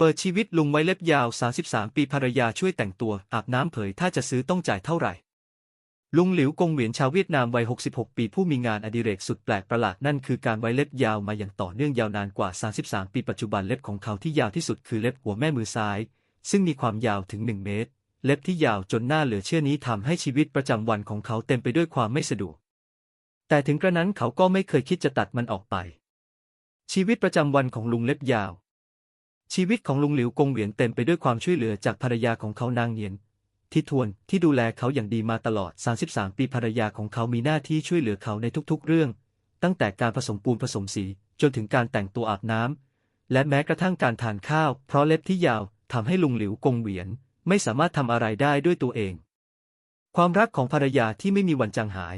เปิดชีวิตลุงไว้เล็บยาว 33 ปีภรรยาช่วยแต่งตัว อาบน้ำเผยถ้าจะซื้อต้องจ่ายเท่าไหร่ ลุงหลิวกงเหวียนชาวเวียดนามวัย 66 ปีผู้มีงานอดิเรกสุดแปลกประหลาดนั่นคือการไว้เล็บยาวมาอย่างต่อเนื่องยาวนานกว่า 33 ปีปัจจุบันเล็บของเขาที่ยาวที่สุดคือเล็บหัวแม่มือซ้าย ซึ่งมีความยาวถึง 1 เมตร เล็บที่ยาวจนหน่าเหลือเชื่อนี้ทำให้ชีวิตประจำวันของเขาเต็มไปด้วยความไม่สะดวก แต่ถึงกระนั้นเขาก็ไม่เคยคิดจะตัดมันออกไป ชีวิตประจำวันของลุงเล็บยาว ชีวิตของลุงหลิวกงเหวียนเต็มไปด้วยความช่วยเหลือจากภรรยาของเขานางเนียนที่ทวนที่ดูแลเขาอย่างดีมาตลอด 33 ปีภรรยาของเขามีหน้าที่ช่วยเหลือเขาในทุกๆ เรื่อง ตั้งแต่การผสมปูนผสมสี จนถึงการแต่งตัวอาบน้ำและแม้กระทั่งการทานข้าว เพราะเล็บที่ยาวทำให้ลุงหลิวกงเหวียน ไม่สามารถทำอะไรได้ด้วยตัวเอง ความรักของภรรยาที่ไม่มีวันจางหาย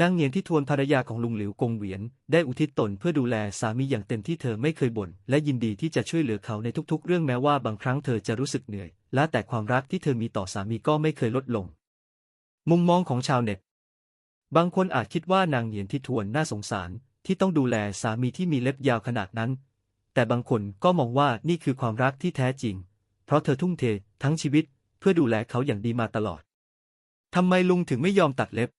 นางเนียนที่ทวนภรรยาของลุงหลิวกงเหวียน ได้อุทิศตนเพื่อดูแลสามีอย่างเต็มที่เธอไม่เคยบ่นและยินดีที่จะช่วยเหลือเขาในทุกๆ เรื่องแม้ว่าบางครั้งเธอจะรู้สึกเหนื่อยและแต่ความรักที่เธอมีต่อสามีก็ไม่เคยลดลง มุมมองของชาวเน็ต บางคนอาจคิดว่านางเนียนที่ทวนน่าสงสาร ที่ต้องดูแลสามีที่มีเล็บยาวขนาดนั้น แต่บางคนก็มองว่านี่คือความรักที่แท้จริง เพราะเธอทุ่มเททั้งชีวิตเพื่อดูแลเขาอย่างดีมาตลอดทำไมลุงถึงไม่ยอมตัดเล็บ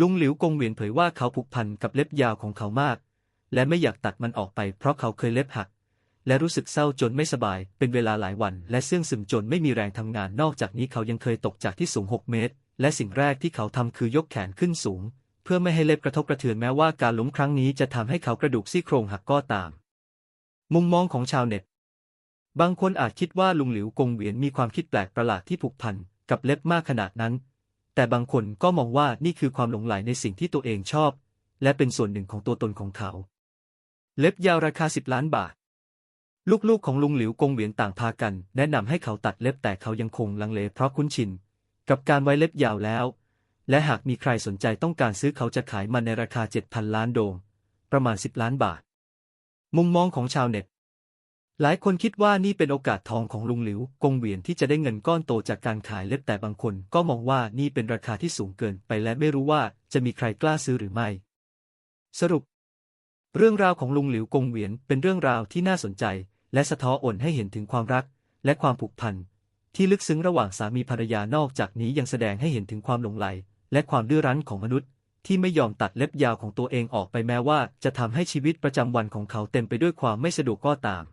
ลุงหลิวกงเหวียนเผยว่าเขาผูกพันกับเล็บยาวของเขามาก และไม่อยากตัดมันออกไปเพราะเขาเคยเล็บหัก และรู้สึกเศร้าจนไม่สบาย เป็นเวลาหลายวัน และเสื่องซึมจนไม่มีแรงทำงาน นอกจากนี้เขายังเคยตกจากที่สูง 6 เมตร และสิ่งแรกที่เขาทำคือยกแขนขึ้นสูง เพื่อไม่ให้เล็บกระทบกระเทือนแม้ว่าการล้มครั้งนี้จะทำให้เขากระดูกซี่โครงหักก็ตาม มุมมองของชาวเน็ต บางคนอาจคิดว่าลุงหลิวกงเหวียนมีความคิดแปลกประหลาดที่ผูกพันกับเล็บมากขนาดนั้น แต่บางคนก็มองว่านี่คือความหลงใหลในสิ่งที่ตัวเองชอบ และเป็นส่วนหนึ่งของตัวตนของเขา เล็บยาวราคา 10 ล้านบาท ลูกๆของลุงหลิวกงเหวียนต่างพากัน แนะนำให้เขาตัดเล็บแต่เขายังคงลังเลเพราะคุ้นชิน กับการไว้เล็บยาวแล้ว และหากมีใครสนใจต้องการซื้อเขาจะขายมันในราคา 7,000 ล้านโดง ประมาณ 10 ล้านบาท มุมมองของชาวเน็ต หลายคนคิดว่านี่เป็นโอกาสทองของลุงหลิว กงเหวียนที่จะได้เงินก้อนโตจากการขายเล็บแต่บางคนก็มองว่านี่เป็นราคาที่สูงเกินไปและไม่รู้ว่าจะมีใครกล้าซื้อหรือไม่ สรุป เรื่องราวของลุงหลิวกงเหวียนเป็นเรื่องราวที่น่าสนใจ และสะท้อนให้เห็นถึงความรัก และความผูกพันที่ลึกซึ้งระหว่างสามีภรรยานอกจากนี้ยังแสดงให้เห็นถึงความหลงใหลและความดื้อรั้นของมนุษย์ ที่ไม่ยอมตัดเล็บยาวของตัวเองออกไปแม้ว่าจะทำให้ชีวิตประจำวันของเขาเต็มไปด้วยความไม่สะดวกก็ตาม